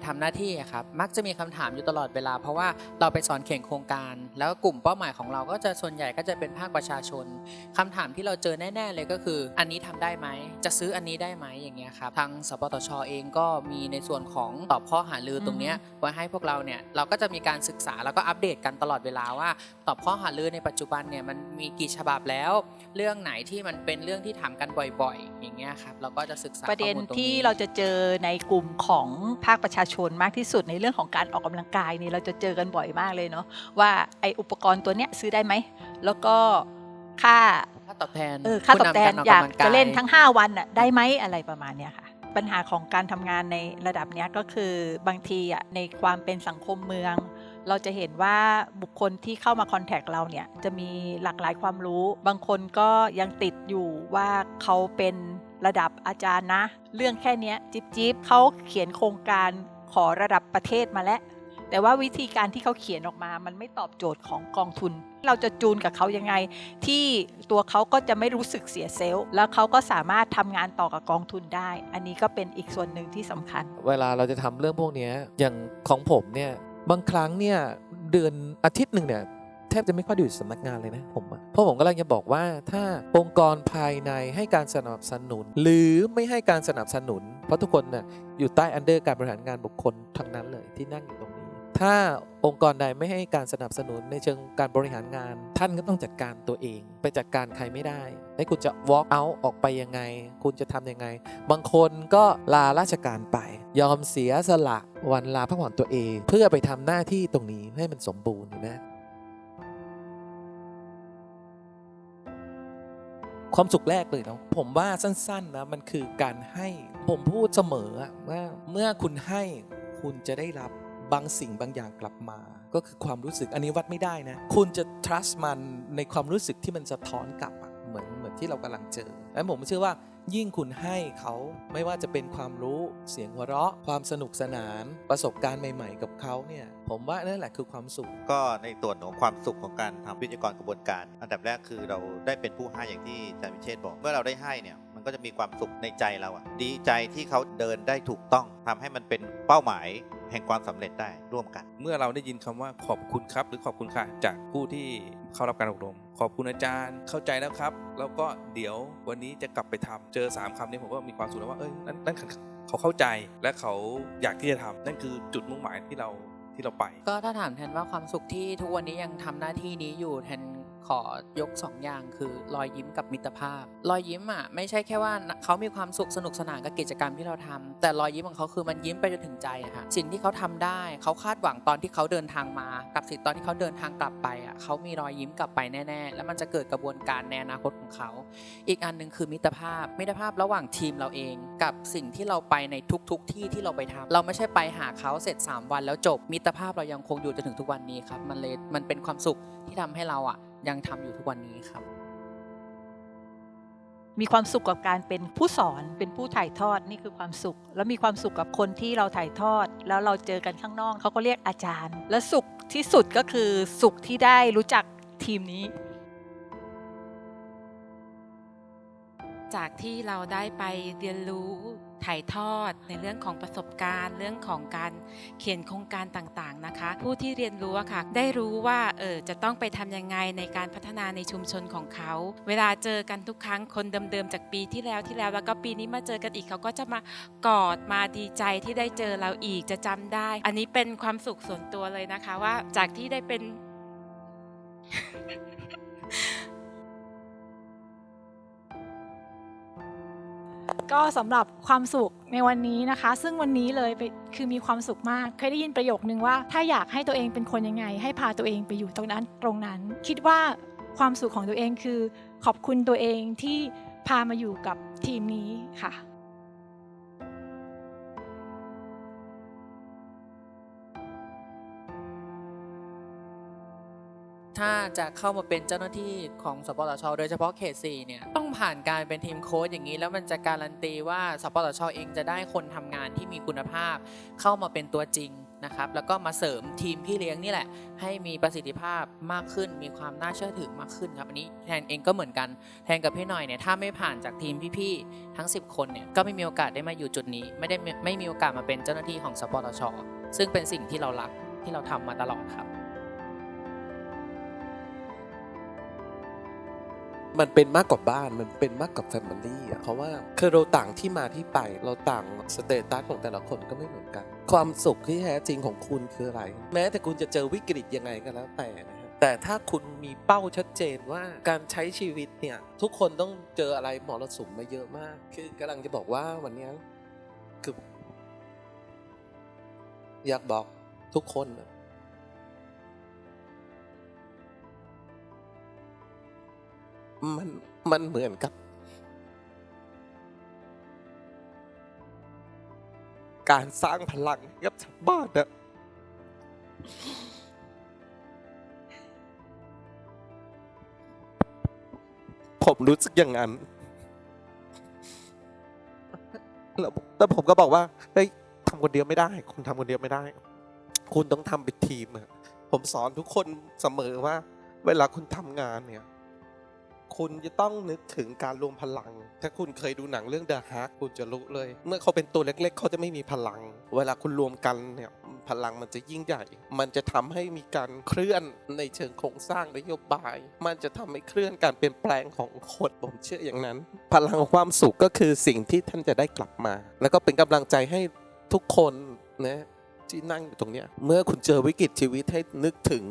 เราไปทำหน้าที่อะครับมักจะมีคำถามอยู่ตลอดเวลา เพราะว่าเราไปสอนเข่งโครงการ แล้วกลุ่มเป้าหมายของเราก็จะส่วนใหญ่ก็จะเป็นภาคประชาชนคำถามที่เราเจอแน่ ๆ เลยก็คือ อันนี้ทำได้ไหมจะซื้ออันนี้ได้ไหมอย่างเงี้ยครับทางสปตชเองก็มีในส่วนของตอบข้อหารือตรงเนี้ยไว้ให้พวกเราเนี่ยเราก็จะมีการศึกษาแล้วก็อัปเดตกันตลอดเวลาว่า ตอบข้อหารือในปัจจุบันเนี่ยมันมีกี่ฉบับแล้ว เรื่องไหนที่มันเป็นเรื่องที่ถามกันบ่อย ๆ อย่างเงี้ยครับเราก็จะศึกษาประเด็นข้อมูลตงที่เราจะเจอในกลุ่มของภาคประชาชนมากที่สุดในเรื่องของการออกกำลังกายนี่เราจะเจอกันบ่อยมากเลยเนาะว่าไออุปกรณ์ตัวเนี้ยซื้อได้ไหม แล้วก็ค่าค่าตอบแทนเออค่าตอบแทนผู้ำอยากำงจะเล่นทั้ง 5 วันน่ะได้ไหมอะไรประมาณเนี้ยค่ะปัญหาของการทำงานในระดับเนี้ยก็คือบางทีอะในความเป็นสังคมเมือง เราจะเห็นว่าบุคคลที่เข้ามาคอนแทคเราเนี่ยจะมีหลากหลายความรู้ บางคนก็ยังติดอยู่ว่าเขาเป็นระดับอาจารย์นะ เรื่องแค่เนี้ยจิ๊บจิ๊บเขาเขียนโครงการ ขอระดับประเทศมาแล้วแต่ว่าวิธีการที่เขาเขียนออกมา มันไม่ตอบโจทย์ของกองทุน เราจะจูนกับเขายังไง ที่ตัวเขาก็จะไม่รู้สึกเสียเซลล์ แล้วเขาก็สามารถทำงานต่อกับกองทุนได้ อันนี้ก็เป็นอีกส่วนหนึ่งที่สำคัญ เวลาเราจะทำเรื่องพวกนี้อย่างของผมเนี่ย บางครั้งเนี่ยเดือนอาทิตย์หนึ่งเนี่ย แทบจะไม่ค่อยด้อยู่สำนักงานเลยนะผมเพราะผมกำลังจะบอกว่าถ้าองค์กรภายในให้การสนับสนุน หรือไม่ให้การสนับสนุน เพราะทุกคนน่ะอยู่ใต้อันเดอร์การบริหารงานบุคคลทั้งนั้นเลยที่นั่งอยู่ตรงนี้ ถ้าองค์กรใดไม่ให้การสนับสนุนในเชิงการบริหารงาน ท่านก็ต้องจัดการตัวเอง ไปจัดการใครไม่ได้ให้คุณจะ walk out ออกไปยังไง คุณจะทำยังไง บางคนก็ลาราชการไป ยอมเสียสละวันลาพักผ่อนตัวเอง เพื่อไปทำหน้าที่ตรงนี้ให้มันสมบูรณ์นไความสุขแรกเลยเนาะผมว่าสั้นๆนะมันคือการให้ผมพูดเสมอว่าเมื่อคุณให้คุณจะได้รับบางสิ่งบางอย่างกลับมา ก็คือความรู้สึกอันนี้วัดไม่ได้นะ คุณจะ trust มันในความรู้สึกที่มันสะท้อนกลับอะเหมือนเหมือนที่เรากำลังเจอแล้วผมเชื่อว่า ยิ่งคุณให้เขาไม่ว่าจะเป็นความรู้เสียงหัวเราะ ความสนุกสนานประสบการณ์ใหม่ ๆ กับเขาเนี่ยผมว่านั่นแหละคือความสุข ก็ในส่วนของความสุขของการทำวิทยากรกระบวนการ อันดับแรกคือเราได้เป็นผู้ให้อย่างที่อาจารย์วิเชษบอก เมื่อเราได้ให้เนี่ยมันก็จะมีความสุขในใจเราอะดีใจที่เขาเดินได้ถูกต้องทำให้มันเป็นเป้าหมาย แห่งความสำเร็จได้ร่วมกัน เมื่อเราได้ยินคำว่าขอบคุณครับ หรือขอบคุณค่ะ จากผู้ที่เข้ารับการอบรม ขอบคุณอาจารย์เข้าใจแล้วครับ แล้วก็เดี๋ยววันนี้จะกลับไปทำเจอ 3คำนี้ผมก็มีความสุขแล้วว่าเอ้ยนั่นนั่นเขาเข้าใจและเขาอยากที่จะทำนั่นคือจุดมุ่งหมายที่เราที่เราไป ก็ถ้าถามแทนว่าความสุขที่ทุกวันนี้ยังทำหน้าที่นี้อยู่แทน ขอยก2ออย่างคือรอยยิ้มกับมิตรภาพ รอยยิ้มอะไม่ใช่แค่ว่าเขามีความสุขสนุกสนานกับกิจกรรมที่เราทำแต่รอยยิ้มของเขาคือมันยิ้มไปจนถึงใจอะค่ะสิ่งที่เขาทำได้เขาคาดหวังตอนที่เขาเดินทางมา กับสิ่งตอนที่เขาเดินทางกลับไปอะเขามีรอยยิ้มกลับไปแน่ๆ แล้วมันจะเกิดกระบวนการในอนาคตของเขา อีกอันหนึ่งคือมิตรภาพ มิตรภาพระหว่างทีมเราเอง กับสิ่งที่เราไปในทุก ๆทที่ที่เราไปทำเราไม่ใช่ไปหาเขาเสร็จ 3 วันแล้วจบมิตรภาพเรายังคงอยู่จนถึงทุกวันนี้ครับมันเลยมันเป็นความสุขที่ทำให้เราอะ ยังทำอยู่ทุกวันนี้ครับ มีความสุขกับการเป็นผู้สอนเป็นผู้ถ่ายทอดนี่คือความสุข แล้วมีความสุขกับคนที่เราถ่ายทอด แล้วเราเจอกันข้างนอกเขาก็เรียกอาจารย์ และสุขที่สุดก็คือสุขที่ได้รู้จักทีมนี้ จากที่เราได้ไปเรียนรู้ ถ่ายทอดในเรื่องของประสบการณ์ เรื่องของการเขียนโครงการต่างๆนะคะ ผู้ที่เรียนรู้อะค่ะ ได้รู้ว่าเออจะต้องไปทำยังไงในการพัฒนาในชุมชนของเขา เวลาเจอกันทุกครั้งคนเดิมๆจากปีที่แล้วที่แล้วแล้วก็ปีนี้มาเจอกันอีกเขาก็จะมากอดมาดีใจที่ได้เจอเราอีกจะจำได้ อันนี้เป็นความสุขส่วนตัวเลยนะคะว่าจากที่ได้เป็น ก็สำหรับความสุขในวันนี้นะคะ ซึ่งวันนี้เลยไปคือมีความสุขมาก เคยได้ยินประโยคนึงว่า ถ้าอยากให้ตัวเองเป็นคนยังไง ให้พาตัวเองไปอยู่ตรงนั้นตรงนั้น คิดว่าความสุขของตัวเองคือ ขอบคุณตัวเองที่พามาอยู่กับทีมนี้ค่ะ ถ้าจะเข้ามาเป็นเจ้าหน้าที่ของสปสช โดยเฉพาะเขต4เนี่ยต้องผ่านการเป็นทีมโค้ชอย่างนี้ แล้วมันจะการันตีว่าสปสช เองจะได้คนทำงานที่มีคุณภาพ เข้ามาเป็นตัวจริงนะครับแล้วก็มาเสริมทีมพี่เลี้ยงนี่แหละ ให้มีประสิทธิภาพมากขึ้น มีความน่าเชื่อถือมากขึ้นครับอันนี้แทนเองก็เหมือนกันแทนกับพี่หน่อยเนี่ยถ้าไม่ผ่านจากทีมพี่ๆทั้ง 10 คนเนี่ยก็ไม่มีโอกาสได้มาอยู่จุดนี้ ไม่ได้ไม่มีโอกาสมาเป็นเจ้าหน้าที่ของสปตชซึ่งเป็นสิ่งที่เรารักที่เราทำมาตลอดครับ มันเป็นมากกว่าบ้านมันเป็นมากกว่าแฟมิลี่อะเพราะว่าคือเราต่างที่มาที่ไป เราต่างสเตตัสของแต่ละคนก็ไม่เหมือนกัน ความสุขที่แท้จริงของคุณคืออะไร แม้แต่คุณจะเจอวิกฤตยังไงก็แล้วแต่นะแต่ถ้าคุณมีเป้าชัดเจนว่าการใช้ชีวิตเนี่ย ทุกคนต้องเจออะไรหมรสุมมาเยอะมาก คือกำลังจะบอกว่าวันนี้คืออยากบอกทุกคน มันมันเหมือนกับ การสร้างพลังให้กับชาวบ้านนะผมรู้สึกอย่างนั้น แล้วแต่ผมก็บอกว่าเฮ้ยทำคนเดียวไม่ได้ คุณทำคนเดียวไม่ได้ คุณต้องทำเป็นทีมอะผมสอนทุกคนเสมอว่า เวลาคุณทำงานเนี่ย คุณจะต้องนึกถึงการรวมพลัง ถ้าคุณเคยดูหนังเรื่อง The Hulk คุณจะรู้เลย เมื่อเขาเป็นตัวเล็ก ๆ เขาจะไม่มีพลัง เวลาคุณรวมกันเนี่ยพลังมันจะยิ่งใหญ่ มันจะทำให้มีการเคลื่อนในเชิงโครงสร้างนโยบาย มันจะทำให้เคลื่อนการเปลี่ยนแปลงของคนผมเชื่ออย่างนั้น พลังของความสุขก็คือสิ่งที่ท่านจะได้กลับมา แล้วก็เป็นกำลังใจให้ทุกคนนะที่นั่งอยู่ตรงเนี้ยเมื่อคุณเจอวิกฤตชีวิตให้นึกถึง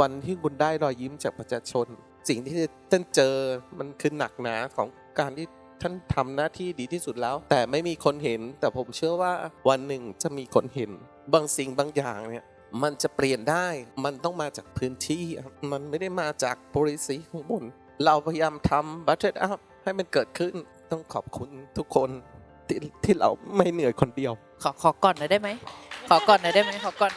วันที่คุณได้รอยยิ้มจากประชาชน สิ่งที่ท่านเจอมันคือหนักหนาของการที่ท่านทำหน้าที่ดีที่สุดแล้ว แต่ไม่มีคนเห็น แต่ผมเชื่อว่าวันหนึ่งจะมีคนเห็น บางสิ่งบางอย่างเนี่ยมันจะเปลี่ยนได้ มันต้องมาจากพื้นที่ มันไม่ได้มาจาก policy ข้างบน เราพยายามทำ budget up ให้มันเกิดขึ้น ต้องขอบคุณทุกคนที่ที่เราไม่เหนื่อยคนเดียว ขอขอก่อนหน่อยได้ไหม ขอก่อนหน่อยได้ไหม ขอก่อน